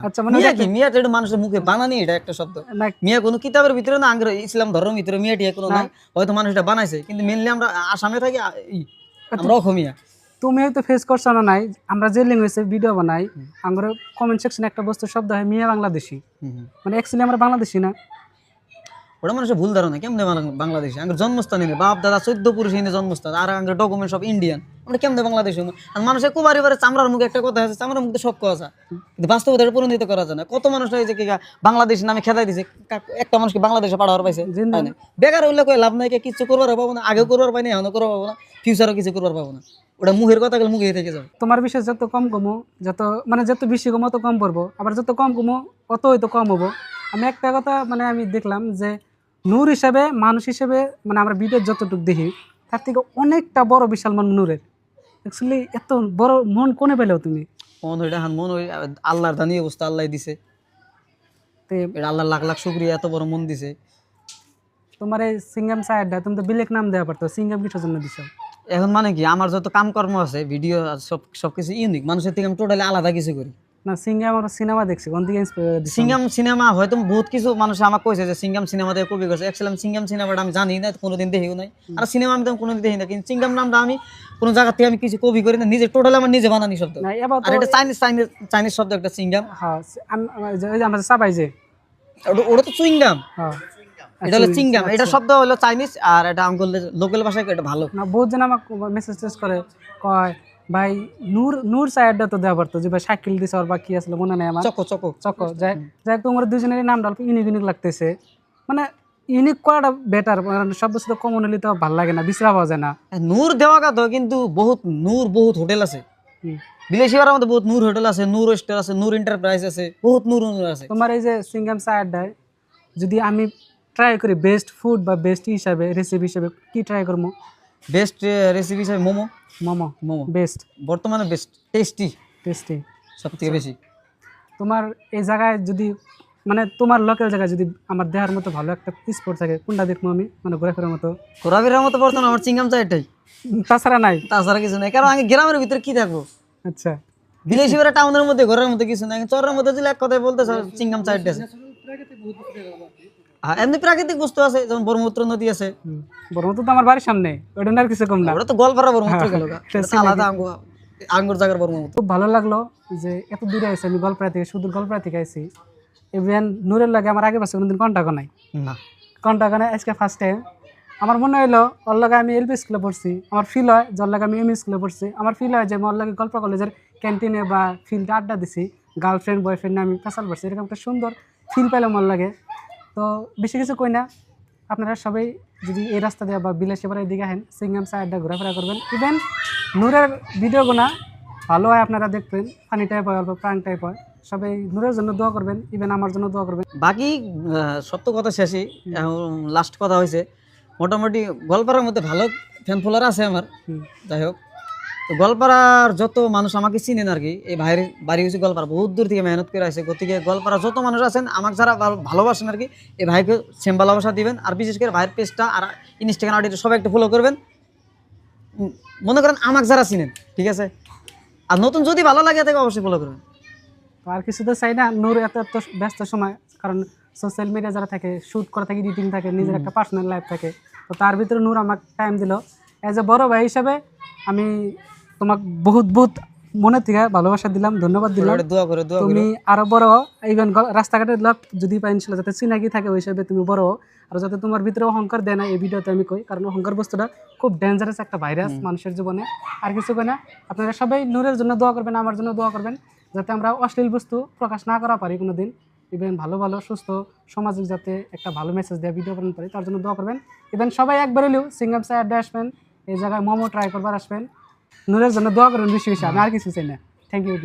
আচ্ছা মানে মিয়া কি? মিয়া তো এটা মানুষের মুখে বানানি এটা একটা শব্দ। মিয়া কোনো কিতাবের ভিতরে না আঙ্গ্র ইসলাম ধর্মের ভিতরে মিয়া টিয়া কোনো নাই। হয়তো মানুষ এটা বানাইছে কিন্তু মেনলি আমরা আসামে থাকি আ- ই, আমরা অসমীয়া। তুমি হয়তো ফেস করছ না নাই। আমরা যে ল্যাঙ্গুয়েজে ভিডিও বানাই আমরা কমেন্ট সেকশনে একটা বস্তু শব্দ হয় মিয়া বাংলাদেশি। মানে অ্যাকচুয়ালি আমরা বাংলাদেশি না। ওটা মানুষের ভুল ধারণা কেমনে বাংলাদেশে? জন্মস্থান এনে বাপ দাদা চোদ্দ পুরুষ এনে জন্মস্থান আর আঙ্গের ডকুমেন্ট সব ইন্ডিয়ান আমরা কেমনে বাংলাদেশ? আর মানুষের কুবারি বারে চামড়ার মুখে একটা কথা আছে চামড়ার মুখে সব কথা। কিন্তু বাস্তবতা এটা পরিণত করা যায় না। কত মানুষ হয়েছে কি বাংলাদেশ নামে খেদাই দিছে একটা মানুষকে বাংলাদেশে পাঠাবার পাইছে। বেকার হইলে কই লাভ নাই কিছু করবার পাবো না আগেও করবার পাই না এখনও করবার পাবো না ফিউচারও কিছু করবার পাবো না। ওটা মুখের কথা গেলে মুখে থেকে যাবে। তোমার বিষয় যত কম কমো যত মানে যত বেশি কমো তত কম পড়ব। আবার যত কম কমো অত হয়তো কম হব। আমি একটা কথা মানে আমি দেখলাম যে নূর হিসাবে মানুষ হিসেবে মানে আমরা ভিডিও যতটুকু দেখি তার থেকে অনেকটা বড় বিশাল মন নূরের। অ্যাকচুয়ালি এত বড় মন কোনে পেলেও তুমি? মন ওইটা হান মন ওই আল্লাহর দানি অবস্থা আল্লাহ দিছে। এটা আল্লাহ লাখ লাখ শুক্রিয়া এত বড় মন দিছে। তোমার এই সিঙ্গাম সাইডটা তুমি তো বিলেক নাম দেওয়া পারতো সিঙ্গাম কিসের জন্য দিছো? এখন মানে কি আমার যত কামকর্ম আছে ভিডিও সব সব কিছু ইউনিক মানুষের থেকে আমি টোটালি আলাদা কিছু করি। না সিঙ্গাম আমরা সিনেমা দেখছি কোন দিকে সিঙ্গাম সিনেমা হয়তো বহুত কিছু মানুষ আমাকে কইছে যে সিঙ্গাম সিনেমা থেকে কপি করছে। অ্যাকচুয়ালি সিঙ্গাম সিনেমাটা আমি জানি না কোনোদিন দেখিও নাই। আর সিনেমা আমি কোনোদিন দেখি না কিন্তু সিঙ্গাম নামটা আমি কোনো জায়গা থেকে আমি কিছু কপি করি না নিজে টোটালি আমার নিজে বানানি শব্দ। আর এটা চাইনিজ চাইনিজ চাইনিজ শব্দ একটা সিঙ্গাম। হ্যাঁ আমরা চাবাই যে ওটা তো চুইংগাম। হ্যাঁ। এটা হলো চিংগাম এটা শব্দ হলো চাইনিজ আর এটা আমি বললে লোকাল ভাষায় এটা ভালো। না বহুত জন আমাকে মেসেজ টেস করে কয় ভাই নূর নূর সাইডটা তো দেওয়া পারতো যে ভাই সাইকেল দিছে আর বা কি আসলে মনে নেই আমার। Choco choco. চকো যাই যাই তোমার দুজনেরই নামটা অল্প ইউনিক ইউনিক লাগতেছে। মানে ইউনিক করাটা বেটার শব্দ শুধু কমন হলে তো ভালো লাগে না বিশ্রা পাওয়া যায় না। নূর দেওয়া কথা কিন্তু বহুত নূর বহুত হোটেল আছে। হুম। বিলেশি পাড়ার মধ্যে বহুত নূর হোটেল আছে নূর স্টোর আছে নূর এন্টারপ্রাইজ আছে বহুত নূর নূর আছে। তোমার এই যে সিঙ্গাম সাইডটায় যদি আমি ট্রাই করি বেস্ট ফুড বা বেস্ট হিসাবে রেসিপি হিসাবে কি ট্রাই করব? বেস্ট রেসিপি হিসেবে মোমো? মোমো। মোমো। বেস্ট বর্তমানে বেস্ট টেস্টি টেস্টি সব থেকে বেশি? তোমার এই জায়গায় যদি মানে তোমার লোকাল জায়গায় যদি আমার দেহার মতো ভালো একটা স্পোর্ট থাকে কোনটা দেখব আমি? মানে ঘুরে ফেরার মতো? ঘোরাফেরার মতো বর্তমানে আমার চিংগাম চাইটাই উম, তাছাড়া নাই? তাছাড়া কিছু নাই। কারণ আমি গ্রামের ভিতরে কি থাকব? আচ্ছা। বিলেশি পাড়া টাউনের মধ্যে ঘরের মধ্যে কিছু নাই। চরের মধ্যে যদি এক কথায় বলতে চাও, চিংগাম চাইটা আছে হ্যাঁ, এমনি প্রাকৃতিক বস্তু আছে যেমন ব্রহ্মপুত্র নদী আছে। হুম। ব্রহ্মপুত্র তো আমার বাড়ির সামনে ওটা আর কিছু কম না? ওটা তো গলপাড়া ব্রহ্মপুত্র গেল এটা তো আলাদা আঙ্গ আঙ্গুর জায়গার ব্রহ্মপুত্র। খুব ভালো লাগল যে এত দূরে আমি গল্পড়া থেকে সুদূর গল্পড়া থেকে ইভেন নূরের লাগে আমার আগে পাশে কোনোদিন নাই। না। নাই আজকে ফার্স্ট টাইম আমার মনে হইল ওর লাগে আমি এলপি স্কুলে পড়ছি। আমার ফিল হয় যার লাগে আমি এমই স্কুলে পড়ছি। আমার ফিল হয় যে আমি ওর লাগে গল্প কলেজের ক্যান্টিনে বা ফিল্ডে আড্ডা দিছি। গার্লফ্রেন্ড বয়ফ্রেন্ড আমি পেশাল পড়ছি। এরকম একটা সুন্দর ফিল পেলাম ওর লাগে। তো বেশি কিছু কই না আপনারা সবাই যদি এই রাস্তা দিয়ে বা বিলাসী পাড়ার দিকে আসেন সিঙ্গাম আড্ডা ঘোরাফেরা করবেন। ইভেন নূরের ভিডিওগুলো ভালো হয় আপনারা দেখবেন ফানি টাইপ হয় অল্প প্রাণ টাইপ হয়। সবাই নূরের জন্য দোয়া করবেন ইভেন আমার জন্য দোয়া করবেন। বাকি সত্য কথা শেষই। লাস্ট কথা হয়েছে মোটামুটি গলপাড়ার মধ্যে ভালো ফ্যান ফলোয়ার আছে আমার। যাই হোক। তো গলপাড়ার যত মানুষ আমাকে চিনেন আর কি এই ভাইয়ের বাড়ি হচ্ছে গলপাড়া বহুত দূর থেকে মেহনত করে আসে গতিকে গলপাড়ার যত মানুষ আছেন আমাকে যারা ভালোবাসেন আর কি এই ভাইকে সেম ভালোবাসা দিবেন। আর বিশেষ করে ভাইয়ের পেজটা আর ইনস্টাগ্রাম আইডিটা সবাই একটু ফলো করবেন। মনে করেন আমাকে যারা চিনেন ঠিক আছে? আর নতুন যদি ভালো লাগে তাকে অবশ্যই ফলো করবেন। তো আর কিছু তো চাই না নূর এত এত ব্যস্ত সময় কারণ সোশ্যাল মিডিয়া যারা থাকে শ্যুট করা থাকে এডিটিং থাকে নিজের একটা পার্সোনাল লাইফ থাকে। তো তার ভিতরে নূর আমাকে টাইম দিল। অ্যাজ এ বড় ভাই হিসাবে আমি তোমাকে বহুত বহুত মনে থেকে ভালোবাসা দিলাম ধন্যবাদ দিলাম। সবাই দোয়া করে দোয়া করে। তুমি আরও বড় ইভেন রাস্তাঘাটে যদি পাই ইনশাল্লাহ যাতে চিনাকি থাকে ওই হিসাবে তুমি বড়। আর যাতে তোমার ভিতরে অহংকার দেয় না এই ভিডিওতে আমি কই কারণ অহংকার বস্তুটা খুব ডেঞ্জারাস একটা ভাইরাস মানুষের জীবনে। আর কিছু কই না আপনারা সবাই নূরের জন্য দোয়া করবেন আমার জন্য দোয়া করবেন যাতে আমরা অশ্লীল বস্তু প্রকাশ না করা পারি কোনোদিন। ইভেন ভালো ভালো সুস্থ সমাজে যাতে একটা ভালো মেসেজ দেওয়া ভিডিও বানাতে পারি তার জন্য দোয়া করবেন। ইভেন সবাই একবার এলেও সিঙ্গাম আড্ডা আসবেন এই জায়গায় মোমো ট্রাই করবার আসবেন। নূরের জন্য দোয়া করবেন বেশি বেশি আমি আর কিছু চাই না। Thank you